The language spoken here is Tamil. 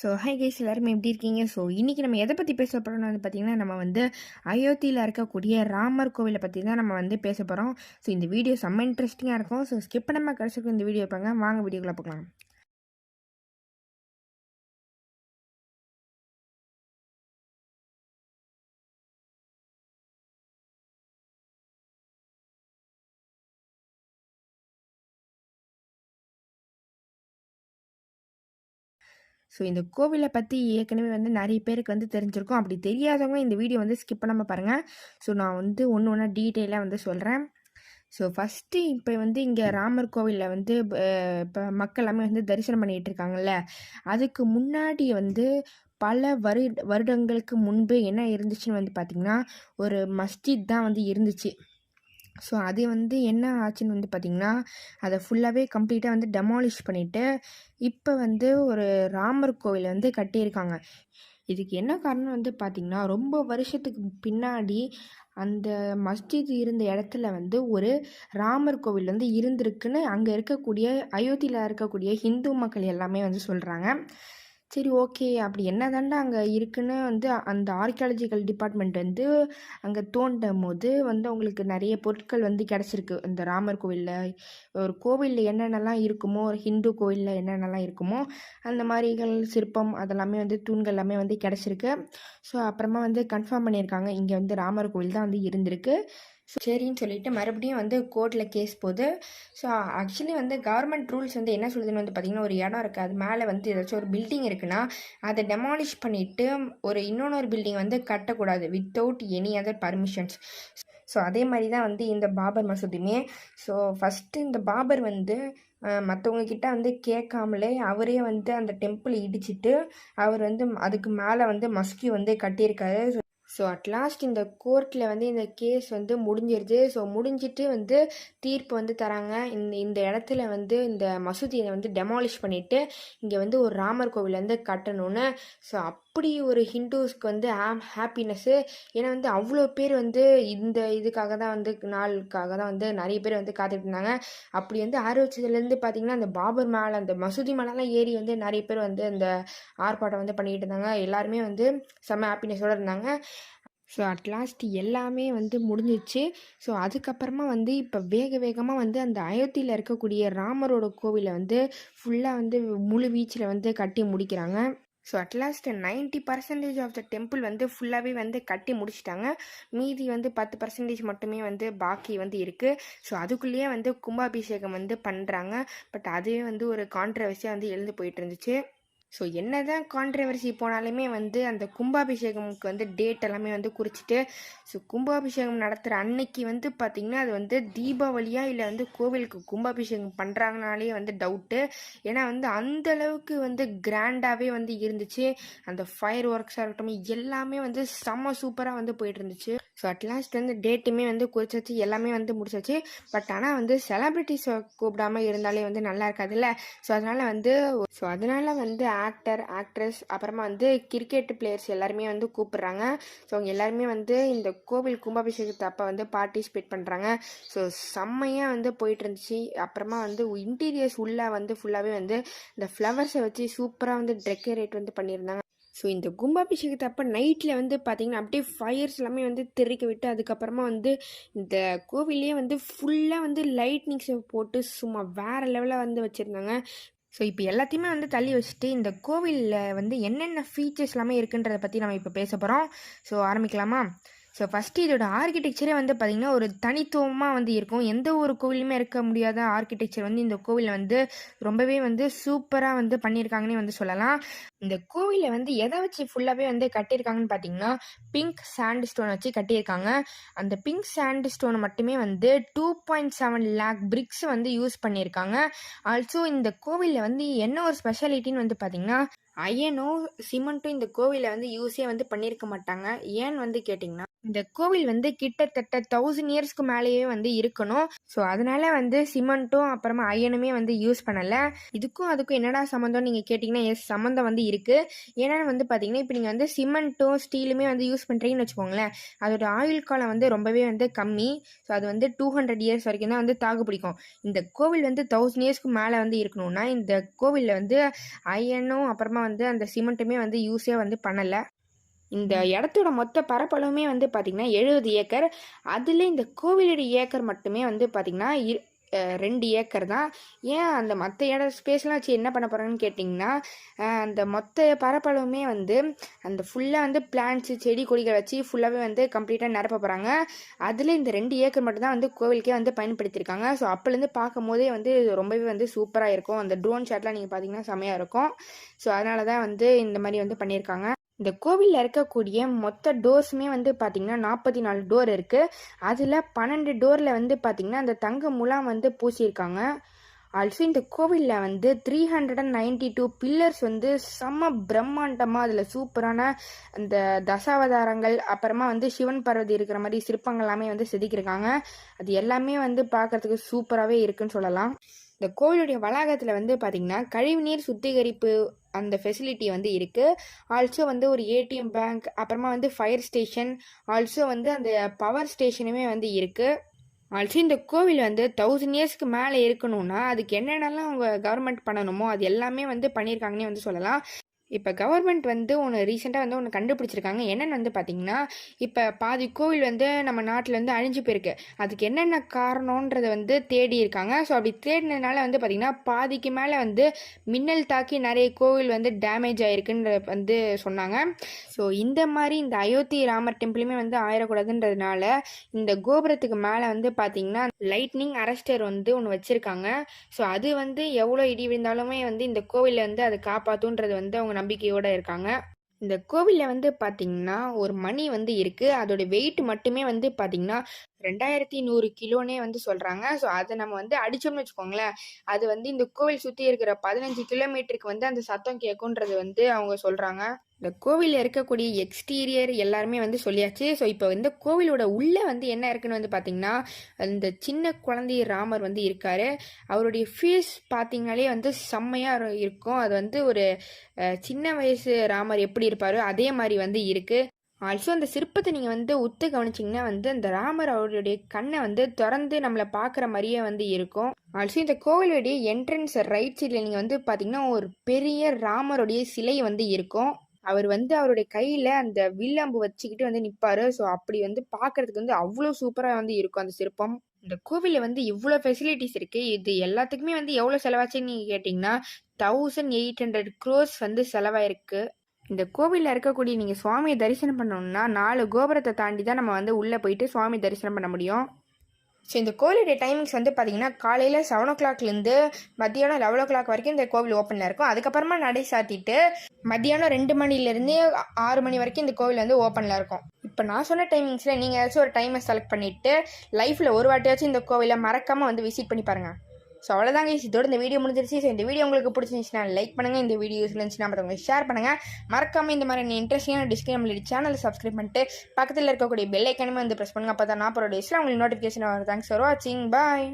ஸோ ஹை கைஸ் எல்லாருமே எப்படி இருக்கீங்க? ஸோ இன்றைக்கி நம்ம எதை பற்றி பேச போகிறோம்னு வந்து பார்த்திங்கன்னா நம்ம வந்து அயோத்தியில் இருக்கக்கூடிய ராமர் கோவிலை பற்றி தான் நம்ம வந்து பேச போகிறோம் ஸோ இந்த வீடியோ செம்ம இன்ட்ரெஸ்டிங்காக இருக்கும். ஸோ ஸ்கிப் பண்ணாமல் கடைசிக்கு இந்த வீடியோ பாருங்க. வாங்க வீடியோக்குள்ளே பார்க்கலாம் ஸோ இந்த கோவிலை பற்றி ஏற்கனவே வந்து நிறைய பேருக்கு வந்து தெரிஞ்சிருக்கும். அப்படி தெரியாதவங்க இந்த வீடியோ வந்து ஸ்கிப் பண்ணாமல் பாருங்கள் ஸோ நான் வந்து ஒன்று ஒன்றா டீட்டெயிலாக வந்து சொல்கிறேன் ஸோ ஃபஸ்ட்டு இப்போ வந்து இங்கே ராமர் கோவிலில் வந்து இப்போ மக்கள் எல்லாமே வந்து தரிசனம் பண்ணிகிட்டு இருக்காங்கல்ல. அதுக்கு முன்னாடி வந்து பல வரு வருடங்களுக்கு முன்பு என்ன இருந்துச்சுன்னு வந்து பார்த்திங்கன்னா ஒரு மஸ்ஜித் தான் வந்து இருந்துச்சு. ஸோ அது வந்து என்ன ஆச்சுன்னு வந்து பார்த்திங்கன்னா அதை ஃபுல்லாகவே கம்ப்ளீட்டாக வந்து டெமாலிஷ் பண்ணிவிட்டு இப்போ வந்து ஒரு ராமர் கோவில் வந்து கட்டியிருக்காங்க. இதுக்கு என்ன காரணம் வந்து பார்த்திங்கன்னா ரொம்ப வருஷத்துக்கு பின்னாடி அந்த மஸ்ஜித் இருந்த இடத்துல வந்து ஒரு ராமர் கோவில் வந்து இருந்திருக்குன்னு அங்கே இருக்கக்கூடிய அயோத்தியில் இருக்கக்கூடிய ஹிந்து மக்கள் எல்லாமே வந்து சொல்கிறாங்க சரி ஓகே. அப்படி என்ன தாண்டா அங்கே இருக்குன்னு வந்து அந்த ஆர்கியாலஜிக்கல் டிபார்ட்மெண்ட் வந்து அங்கே தோண்டும் போது வந்து அவங்களுக்கு நிறைய பொருட்கள் வந்து கிடச்சிருக்கு. இந்த ராமர் கோவிலில் ஒரு கோவிலில் என்னென்னலாம் இருக்குமோ ஒரு ஹிந்து கோவிலில் என்னென்னலாம் இருக்குமோ அந்த மாதிரிகள் சிற்பம் அதெல்லாமே வந்து தூண்கள் எல்லாமே வந்து கிடச்சிருக்கு. ஸோ அப்புறமா வந்து கன்ஃபார்ம் பண்ணியிருக்காங்க இங்கே வந்து ராமர் கோவில் தான் வந்து இருந்திருக்கு. சரின்னு சொல்லிட்டு மறுபடியும் வந்து கோர்ட்டில் கேஸ் போகுது ஸோ ஆக்சுவலி வந்து கவர்மெண்ட் ரூல்ஸ் வந்து என்ன சொல்லுதுன்னு வந்து பார்த்திங்கன்னா ஒரு இடம் இருக்குது அது மேலே வந்து ஏதாச்சும் ஒரு பில்டிங் இருக்குன்னா அதை டெமாலிஷ் பண்ணிவிட்டு ஒரு இன்னொன்று பில்டிங் வந்து கட்டக்கூடாது. Without any other permissions so அதே மாதிரி தான் வந்து இந்த பாபர் மசூதியுமே. ஸோ ஃபஸ்ட்டு இந்த பாபர் வந்து மற்றவங்கக்கிட்ட வந்து கேட்காமலே அவரே வந்து அந்த டெம்பிள் இடிச்சிட்டு அவர் வந்து அதுக்கு மேலே வந்து மஸ்கி வந்து கட்டியிருக்காரு. ஸோ அட்லாஸ்ட் இந்த கோர்ட்டில் வந்து இந்த கேஸ் வந்து முடிஞ்சிருது. ஸோ முடிஞ்சிட்டு வந்து தீர்ப்பு வந்து தராங்க. இந்த இந்த இடத்துல வந்து இந்த மசூதியை வந்து டெமாலிஷ் பண்ணிவிட்டு இங்கே வந்து ஒரு ராமர் கோவில் வந்து கட்டணும்னு. ஸோ அப்படி ஒரு ஹிந்துஸ்க்கு வந்து ஆம் ஹாப்பினஸ்ஸு ஏன்னா வந்து அவ்வளோ பேர் வந்து இந்த இதுக்காக தான் வந்து நாளுக்காக தான் வந்து நிறைய பேர் வந்து காத்துட்டு இருந்தாங்க அப்படி வந்து ஆரோக்கியத்துலேருந்து பார்த்தீங்கன்னா அந்த பாபர் மேலே அந்த மசூதி மேலெலாம் ஏறி வந்து நிறைய பேர் வந்து அந்த ஆர்ப்பாட்டம் வந்து பண்ணிக்கிட்டு இருந்தாங்க. எல்லாருமே வந்து செம்ம ஹாப்பினஸோடு இருந்தாங்க. ஸோ அட்லாஸ்ட் எல்லாமே வந்து முடிஞ்சிச்சு. ஸோ அதுக்கப்புறமா வந்து இப்போ வேக வேகமாக வந்து அந்த அயோத்தியில் இருக்கக்கூடிய ராமரோட கோவிலை வந்து ஃபுல்லாக வந்து முழு வீச்சில் வந்து கட்டி முடிக்கிறாங்க. So at last ninety percentage of the temple வந்து ஃபுல்லாகவே வந்து கட்டி முடிச்சிட்டாங்க. மீதி வந்து பத்து பர்சன்டேஜ் மட்டுமே வந்து பாக்கி வந்து இருக்குது ஸோ அதுக்குள்ளேயே வந்து கும்பாபிஷேகம் வந்து பண்ணுறாங்க பட் அதுவே வந்து ஒரு கான்ட்ரவர்சியாக வந்து எழுந்து போயிட்டு இருந்துச்சு. ஸோ என்ன தான் கான்ட்ரவர்சி போனாலுமே வந்து அந்த கும்பாபிஷேகமுக்கு வந்து டேட் எல்லாமே வந்து குறிச்சிட்டு ஸோ கும்பாபிஷேகம் நடத்துகிற அன்னைக்கு வந்து பார்த்திங்கன்னா அது வந்து தீபாவளியாக இல்லை வந்து கோவிலுக்கு கும்பாபிஷேகம் பண்ணுறாங்கனாலே வந்து டவுட்டு ஏன்னா வந்து அந்த அளவுக்கு வந்து கிராண்டாகவே வந்து இருந்துச்சு. அந்த ஃபயர் ஒர்க்ஸாக இருக்கட்டும் எல்லாமே வந்து செம்ம சூப்பராக வந்து போயிட்டு இருந்துச்சு. ஸோ அட்லாஸ்ட் வந்து டேட்டுமே வந்து குறிச்சாச்சு எல்லாமே வந்து முடிச்சாச்சு. பட் ஆனால் வந்து செலப்ரிட்டிஸை கூப்பிடாமல் இருந்தாலே வந்து நல்லா இருக்காதுல்ல? ஸோ அதனால் வந்து ஸோ அதனால் வந்து ஆக்டர் ஆக்ட்ரஸ் அப்புறமா வந்து கிரிக்கெட் பிளேயர்ஸ் எல்லாருமே வந்து கூப்பிட்றாங்க. ஸோ அவங்க எல்லாருமே வந்து இந்த கோவில் கும்பாபிஷேகத்தை அப்போ வந்து பார்ட்டிசிபேட் பண்ணுறாங்க ஸோ செம்மையாக வந்து போயிட்டு இருந்துச்சு அப்புறமா வந்து இன்டீரியர்ஸ் உள்ளே வந்து ஃபுல்லாகவே வந்து இந்த ஃப்ளவர்ஸை வச்சு சூப்பராக வந்து டெக்கரேட் வந்து பண்ணியிருந்தாங்க. ஸோ இந்த கும்பாபிஷேகத்தை அப்போ நைட்டில் வந்து பார்த்திங்கன்னா அப்படியே ஃபயர்ஸ் எல்லாமே வந்து தெரிக்க விட்டு அதுக்கப்புறமா வந்து இந்த கோவிலே வந்து ஃபுல்லாக வந்து லைட்னிங்ஸை போட்டு சும்மா வேறு லெவலில் வந்து வச்சுருந்தாங்க. ஸோ இப்போ எல்லாத்தையுமே வந்து தள்ளி வச்சுட்டு இந்த கோவிலில் வந்து என்னென்ன ஃபீச்சர்ஸ் எல்லாமே இருக்குன்றதை பற்றி நம்ம இப்போ பேச போகிறோம் ஸோ ஆரம்பிக்கலாமா? ஸோ ஃபஸ்ட்டு இதோட ஆர்கிடெக்சரே வந்து பார்த்திங்கன்னா ஒரு தனித்துவமாக வந்து இருக்கும். எந்த ஒரு கோவிலுமே இருக்க முடியாத ஆர்கிடெக்சர் வந்து இந்த கோவிலில் வந்து ரொம்பவே வந்து சூப்பராக வந்து பண்ணியிருக்காங்கன்னே வந்து சொல்லலாம். இந்த கோவிலை வந்து எதை வச்சு ஃபுல்லாகவே வந்து கட்டியிருக்காங்கன்னு பார்த்தீங்கன்னா பிங்க் சாண்ட் ஸ்டோன் வச்சு கட்டியிருக்காங்க. அந்த பிங்க் சாண்ட் ஸ்டோனை மட்டுமே வந்து two point seven lakh bricks வந்து யூஸ் பண்ணியிருக்காங்க. ஆல்சோ இந்த கோவிலில் வந்து என்ன ஒரு ஸ்பெஷாலிட்டின்னு வந்து பார்த்திங்கன்னா அயனும் சிமெண்ட்டும் இந்த கோவிலை வந்து யூஸே வந்து பண்ணியிருக்க மாட்டாங்க. ஏன்னு வந்து கேட்டிங்கன்னா இந்த கோவில் வந்து கிட்டத்தட்ட தௌசண்ட் இயர்ஸ்க்கு மேலேயே வந்து இருக்கணும். ஸோ அதனால வந்து சிமெண்ட்டும் அப்புறமா அயனுமே வந்து யூஸ் பண்ணலை. இதுக்கும் அதுக்கும் என்னடா சம்மந்தம் நீங்கள் கேட்டிங்கன்னா எஸ் சம்மந்தம் வந்து இருக்குது ஏன்னா வந்து பார்த்தீங்கன்னா இப்போ நீங்கள் வந்து சிமெண்ட்டும் ஸ்டீலுமே வந்து யூஸ் பண்ணுறீங்கன்னு வச்சுக்கோங்களேன் அதோட ஆயுள் காலம் வந்து ரொம்பவே வந்து கம்மி. ஸோ அது வந்து டூ ஹண்ட்ரட் இயர்ஸ் வரைக்கும் தான் வந்து தாக்கு பிடிக்கும். இந்த கோவில் வந்து தௌசண்ட் இயர்ஸ்க்கு மேலே வந்து இருக்கணும்னா இந்த கோவிலில் வந்து அயனும் அப்புறமா வந்து அந்த சிமெண்ட்டுமே வந்து யூஸே வந்து பண்ணலை. இந்த இடத்தோட மொத்த பரப்பளவுமே வந்து பார்த்திங்கன்னா எழுபது ஏக்கர். அதில் இந்த கோவிலடி ஏக்கர் மட்டுமே வந்து பார்த்திங்கன்னா ரெண்டு ஏக்கர் தான். ஏன் அந்த மற்ற இட ஸ்பேஸ்லாம் வச்சு என்ன பண்ண போகிறாங்கன்னு கேட்டிங்கன்னா அந்த மொத்த பரப்பளவுமே வந்து அந்த ஃபுல்லாக வந்து பிளான்ட்ஸு செடி கொடிகள் வச்சு ஃபுல்லாகவே வந்து கம்ப்ளீட்டாக நிரப்ப போகிறாங்க அதில் இந்த ரெண்டு ஏக்கர் மட்டும் தான் வந்து கோவிலுக்கே வந்து பயன்படுத்தியிருக்காங்க ஸோ அப்போலேருந்து பார்க்கும் போதே வந்து ரொம்பவே வந்து சூப்பராக இருக்கும். அந்த ட்ரோன் ஷாட்லாம் நீங்கள் பார்த்தீங்கன்னா செமையாக இருக்கும். ஸோ அதனால தான் வந்து இந்த மாதிரி வந்து பண்ணியிருக்காங்க இந்த கோவிலில் இருக்கக்கூடிய மொத்த டோர்ஸுமே வந்து பார்த்திங்கன்னா நாற்பத்தி நாலு டோர் இருக்குது அதில் பன்னெண்டு டோரில் வந்து பார்த்திங்கன்னா அந்த தங்க முலாம் வந்து பூசியிருக்காங்க. ஆல்சோ இந்த கோவிலில் வந்து three hundred and ninety two pillars வந்து செம்ம பிரம்மாண்டமாக அதில் சூப்பரான அந்த தசாவதாரங்கள் அப்புறமா வந்து சிவன் பர்வதி இருக்கிற மாதிரி சிற்பங்கள் எல்லாமே வந்து செதுக்கியிருக்காங்க. அது எல்லாமே வந்து பார்க்கறதுக்கு சூப்பராகவே இருக்குன்னு சொல்லலாம். இந்த கோவிலுடைய வளாகத்தில் வந்து பார்த்திங்கன்னா கழிவுநீர் சுத்திகரிப்பு அந்த ஃபெசிலிட்டி வந்து இருக்குது ஆல்சோ வந்து ஒரு ஏடிஎம் பேங்க் அப்புறமா வந்து ஃபயர் ஸ்டேஷன் ஆல்சோ வந்து அந்த பவர் ஸ்டேஷனுமே வந்து இருக்குது ஆல்சோ இந்த கோவில் வந்து தௌசண்ட் இயர்ஸ்க்கு மேலே இருக்கணும்னா அதுக்கு என்னென்னலாம் அவங்க கவர்மெண்ட் பண்ணணுமோ அது எல்லாமே வந்து பண்ணியிருக்காங்கன்னே வந்து சொல்லலாம். இப்போ கவர்மெண்ட் வந்து ஒன்று ரீசெண்டாக வந்து ஒன்று கண்டுபிடிச்சிருக்காங்க. என்னென்னு வந்து பார்த்தீங்கன்னா இப்போ பாதி கோவில் வந்து நம்ம நாட்டில் வந்து அழிஞ்சு போயிருக்கு. அதுக்கு என்னென்ன காரணன்றதை வந்து தேடி இருக்காங்க. ஸோ அப்படி தேடினதுனால வந்து பார்த்திங்கன்னா பாதிக்கு மேலே வந்து மின்னல் தாக்கி நிறைய கோவில் வந்து டேமேஜ் ஆகிருக்குன்ற வந்து சொன்னாங்க. ஸோ இந்த மாதிரி இந்த அயோத்தி ராமர் டெம்பிளுமே வந்து ஆயிடக்கூடாதுன்றதுனால இந்த கோபுரத்துக்கு மேலே வந்து பார்த்தீங்கன்னா லைட்னிங் அரஸ்டர் வந்து ஒன்று வச்சுருக்காங்க. ஸோ அது வந்து எவ்வளோ இடி விழுந்தாலுமே வந்து இந்த கோவிலில் வந்து அதை காப்பாற்றுன்றது வந்து அவங்க நம்பிக்கையோடு இருக்காங்க. இந்த கோவிலில் வந்து பார்த்தீங்கன்னா ஒரு மணி வந்து இருக்குது அதோட வெயிட் மட்டுமே வந்து பார்த்தீங்கன்னா ரெண்டாயிரத்தி நூறு கிலோனே வந்து சொல்கிறாங்க ஸோ அதை நம்ம வந்து அடித்தோம்னு வச்சுக்கோங்களேன். அது வந்து இந்த கோவில் சுற்றி இருக்கிற பதினஞ்சு கிலோமீட்டருக்கு வந்து அந்த சத்தம் கேட்குன்றது வந்து அவங்க சொல்கிறாங்க இந்த கோவிலில் இருக்கக்கூடிய எக்ஸ்டீரியர் எல்லாருமே வந்து சொல்லியாச்சு. ஸோ இப்போ இந்த கோவிலோட உள்ளே வந்து என்ன இருக்குன்னு வந்து பார்த்தீங்கன்னா இந்த சின்ன குழந்தை ராமர் வந்து இருக்கார். அவருடைய ஃபேஸ் பார்த்தீங்கனாலே வந்து செம்மையாக இருக்கும். அது வந்து ஒரு சின்ன வயசு ராமர் எப்படி இருப்பாரோ அதே மாதிரி வந்து இருக்குது ஆல்சோ அந்த சிற்பத்தை நீங்கள் வந்து உத்து கவனிச்சிங்கன்னா வந்து அந்த ராமர் அவருடைய கண்ணை வந்து திறந்து நம்மளை பார்க்குற மாதிரியே வந்து இருக்கும். ஆல்சோ இந்த கோவிலுடைய என்ட்ரன்ஸ் ரைட் சைடில் நீங்கள் வந்து பார்த்தீங்கன்னா ஒரு பெரிய ராமருடைய சிலை வந்து இருக்கும். அவர் வந்து அவருடைய கையில் அந்த வில்லம்பு வச்சுக்கிட்டு வந்து நிற்பாரு ஸோ அப்படி வந்து பார்க்கறதுக்கு வந்து அவ்வளோ சூப்பராக வந்து இருக்கும் அந்த சிற்பம். இந்த கோவிலில் வந்து இவ்வளோ ஃபெசிலிட்டிஸ் இருக்குது இது எல்லாத்துக்குமே வந்து எவ்வளோ செலவாச்சுன்னு நீங்கள் கேட்டிங்கன்னா தௌசண்ட் எயிட் ஹண்ட்ரட் க்ரோஸ் வந்து செலவாயிருக்கு. இந்த கோவிலில் இருக்கக்கூடிய நீங்கள் சுவாமியை தரிசனம் பண்ணணும்னா நாலு கோபுரத்தை தாண்டி தான் நம்ம வந்து உள்ளே போயிட்டு சுவாமி தரிசனம் பண்ண முடியும். ஸோ இந்த கோவிலுடைய டைமிங்ஸ் வந்து பார்த்தீங்கன்னா காலையில் செவன் ஓ கிளாக்லேருந்து மத்தியானம் லெவன் ஓ கிளாக் வரைக்கும் இந்த கோவில் ஓப்பனில் இருக்கும். அதுக்கப்புறமா நடை சாத்திட்டு மத்தியானம் ரெண்டு மணிலேருந்து ஆறு மணி வரைக்கும் இந்த கோவில் வந்து ஓப்பனில் இருக்கும். இப்போ நான் சொன்ன டைமிங்ஸில் நீங்கள் ஏதாச்சும் ஒரு டைமை செலக்ட் பண்ணிவிட்டு லைஃப்பில் ஒரு வாட்டியாச்சும் இந்த கோவிலை மறக்காமல் வந்து விசிட் பண்ணி பாருங்கள் ஸோ அவ்வளோதாங்க இதோட இந்த வீடியோ முடிஞ்சிருச்சு. ஸோ இந்த வீடியோ உங்களுக்கு பிடிச்சிருந்துச்சுன்னா லைக் பண்ணுங்கள் இந்த வீடியோ இருந்துச்சுன்னா மற்றவங்க ஷேர் பண்ணுங்கள் மறக்காமல் இந்த மாதிரி இன்ட்ரெஸ்டிங்கான டிஸ்கிரிமில் சேனலை சப்ஸ்கிரைப் பண்ணிட்டு பக்கத்தில் இருக்கக்கூடிய பெல் வந்து ப்ரெஸ் பண்ணுங்கள் அப்போ தான் நான் போகிற டேஸில் உங்களுக்கு நோட்டிஃபிகேஷன் வரும். தேங்க்ஸ் ஃபார் வாட்சிங் பாய்